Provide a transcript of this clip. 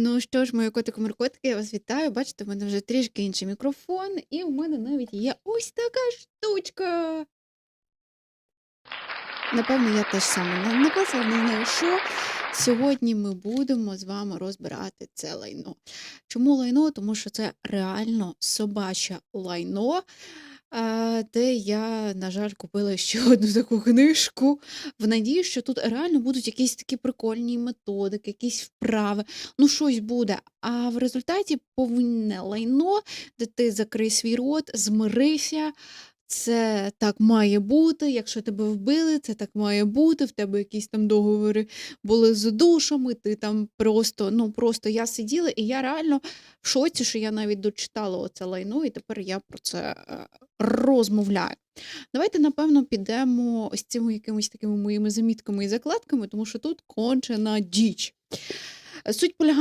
Ну що ж, мої котики-маркотики, я вас вітаю. Бачите, в мене вже трішки інший мікрофон, і в мене навіть є ось така штучка. Напевно, я теж саме на- написала, не знаю що. Сьогодні ми будемо з вами розбирати це лайно. Чому лайно? Тому що це реально собаче лайно, е, де я, на жаль, купила ще одну таку книжку в надії, що тут реально будуть якісь такі прикольні методики, якісь вправи, ну щось буде. А в результаті повинне лайно, де ти закрий свій рот, змирися. Це так має бути. Якщо тебе вбили, це так має бути. В тебе якісь там договори були з душами. Ти там просто, ну просто я сиділа, і я реально в шоці, що я навіть дочитала оце лайно, і тепер я про це е, розмовляю. Давайте, напевно, підемо ось цими якимись такими моїми замітками і закладками, тому що тут кончена діч. Суть полягає.